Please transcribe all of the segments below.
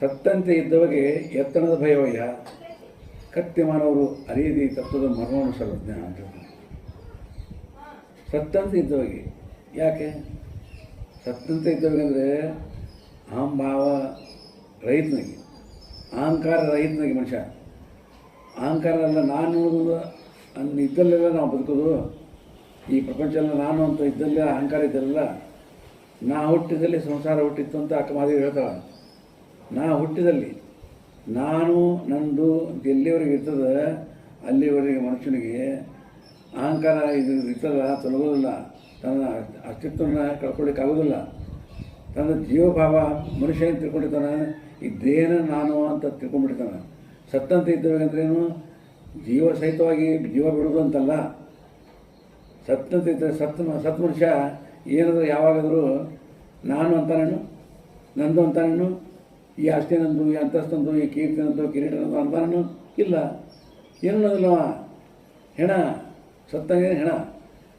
ಸತ್ತಂತೆ ಇದ್ದವಗೆ ಎತ್ತಣದ ಭಯವಯ್ಯ. ಕತ್ಯಮಾನವರು ಅರಿಯದಿ ತತ್ವದ ಮರ್ಮವನ್ನು ಸರ್ವಜ್ಞ ಅಂತ. ಸತ್ತಂತೆ ಇದ್ದವಗೆ. ಯಾಕೆ? ಸತ್ತಂತೆ ಇದ್ದವಗೆ ಅಂದರೆ ಅಹಂಭಾವ ರೈತನಿಗೆ. ಅಹಂಕಾರ ರೈತನಾಗಿ ಮನುಷ್ಯ. ಅಹಂಕಾರ ಅಲ್ಲ, ನಾನು ಅನ್ನೋದು ಅನ್ ಇದ್ದಲ್ಲೆಲ್ಲ ನಾವು ಬದುಕೋದು. ಈ ಪ್ರಪಂಚ ಎಲ್ಲ ನಾನು ಅಂತ ಇದ್ದಲ್ಲೇ ಅಹಂಕಾರ ಇದ್ದಲ್ಲ. ನಾ ಹುಟ್ಟಿದಲ್ಲಿ ಸಂಸಾರ ಹುಟ್ಟಿತ್ತು ಅಂತ ಅಕ್ಕ ಮಾದೇವಿ ಹೇಳ್ತಾಳೆ. ನಾ ಹುಟ್ಟಿದಲ್ಲಿ, ನಾನು ನಂದು ಎಲ್ಲಿವರೆಗೆ ಇರ್ತದೆ, ಅಲ್ಲಿವರೆಗೆ ಮನುಷ್ಯನಿಗೆ ಅಹಂಕಾರ ಇದು ಇರ್ತದ ತೊಲಗೋದಿಲ್ಲ. ತನ್ನ ಅಸ್ತಿತ್ವನ ಕಳ್ಕೊಳ್ಳಿಕ್ಕಾಗೋದಿಲ್ಲ ತನ್ನ ಜೀವಭಾವ ಮನುಷ್ಯ ಏನು ತಿಳ್ಕೊಂಡಿರ್ತಾನೆ, ಇದ್ದೇನ ದೇಹನ ನಾನು ಅಂತ ತಿಳ್ಕೊಂಡ್ಬಿಡ್ತಾನೆ ಸತ್ತಂತ ಇದ್ದಬೇಕಂದ್ರೇನು ಜೀವ ಸಹಿತವಾಗಿ ಜೀವ ಬಿಡೋದು ಅಂತಲ್ಲ. ಸತ್ತಂತ ಇದ್ದರೆ ಸತ್ ಸತ್ ಮನುಷ್ಯ ಏನಾದರೂ ಯಾವಾಗಾದರೂ ನಾನು ಅಂತಾನೇನು? ನಂದು ಅಂತಾನೇನು? ಈ ಅಷ್ಟೇನಂದು ನಂದು ಈ ಅಂತಸ್ತಂದು ಈ ಕೀರ್ತಿ ನಂದು ಕಿರೀಟ ನಂದು ಅಂತಾನೇನು ಇಲ್ಲ. ಏನು ಅನ್ನೋದಿಲ್ಲವ ಹೆಣ ಸತ್ತಾಗ ಹೆಣ.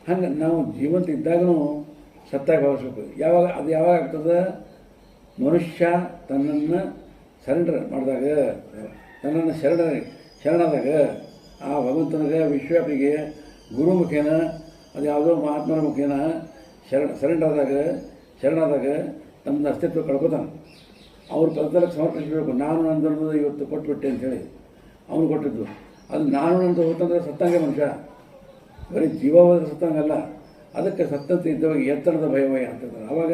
ಹಂಗೆ ನಾವು ಜೀವಂತ ಇದ್ದಾಗೂ ಸತ್ತಾಗಿ ಭಾವಿಸ್ಬೇಕು ಯಾವಾಗ, ಅದು ಯಾವಾಗ ಆಗ್ತದೆ? ಮನುಷ್ಯ ತನ್ನನ್ನು ಸರೆಂಡರ್ ಮಾಡಿದಾಗ, ತನ್ನನ್ನು ಶರಣ, ಶರಣಾದಾಗ. ಆ ಭಗವಂತನಿಗೆ, ವಿಶ್ವವ್ಯಾಪಿಗೆ ಗುರು ಮುಖೇನ, ಅದು ಯಾವುದೋ ಮಹಾತ್ಮನ ಮುಖೇನ, ಶರಣ ಸರೆಂಡರ್ ಆದಾಗ ಶರಣಾದಾಗ ತಮ್ಮದು ಅಸ್ತಿತ್ವ ಕಳ್ಕೊತಾನೆ. ಅವ್ರ ಸಮರ್ಥ ಸಮರ್ಪಿಸಬೇಕು ನಾನು ನಂದು ಇವತ್ತು ಕೊಟ್ಬಿಟ್ಟೆ ಅಂತೇಳಿ ಅವನು ಕೊಟ್ಟಿದ್ದು. ಅದು ನಾನು ಅಂತ ಹೊತ್ತಂದ್ರೆ ಸತ್ತಂಗೆ ಮನುಷ್ಯ. ಬರೀ ಜೀವವಾದ ಸತ್ತಂಗಲ್ಲ ಅದಕ್ಕೆ ಸತ್ತಂತೆ ಇದ್ದವಾಗ ಎತ್ತರದ ಭಯವಯ ಅಂತಂದ್ರೆ ಅವಾಗ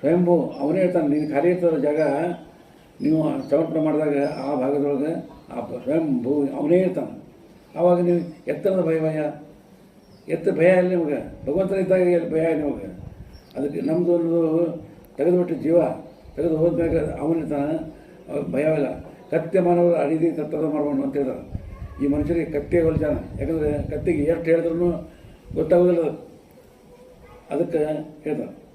ಸ್ವಯಂಭು ಅವನೇ ಹೇಳ್ತಾನೆ, ನೀನು ಖಾಲಿ ಇರ್ತದ ಜಾಗ, ನೀವು ಸಮರ್ಪಣೆ ಮಾಡಿದಾಗ ಆ ಭಾಗದೊಳಗೆ ಆ ಸ್ವಯಂಭೂ ಅವನೇ ಇರ್ತಾನೆ. ಆವಾಗ ನೀವು ಎತ್ತರದ ಭಯವಯ ಎತ್ತ ಭಯ ಇಲ್ಲ ನಿಮಗೆ. ಭಗವಂತನ ಇದ್ದಾಗ ಎಲ್ಲಿ ಭಯ ನಿಮಗೆ? ಅದಕ್ಕೆ ನಮ್ಮದು ಒಂದು ತೆಗೆದುಬಿಟ್ಟು ಜೀವ. ತೆಗೆದು ಹೋದ್ಮ್ಯಾಗ ಅವನಿರ್ತಾನೆ ಅವಾಗ ಭಯವಿಲ್ಲ ಕತ್ತೆ ಮಾನವರು ಅಡಿದಿ ತತ್ತದ ಮರವನ್ನು ಅಂತ ಹೇಳ್ತಾರೆ. ಈ ಮನುಷ್ಯರಿಗೆ ಕತ್ತೆ ಜನ ಯಾಕಂದರೆ ಕತ್ತೆಗೆ ಎಷ್ಟು ಹೇಳಿದ್ರು ಗೊತ್ತಾಗೋದಿಲ್ಲ. ಅದಕ್ಕೆ ಹೇಳ್ತಾರೆ.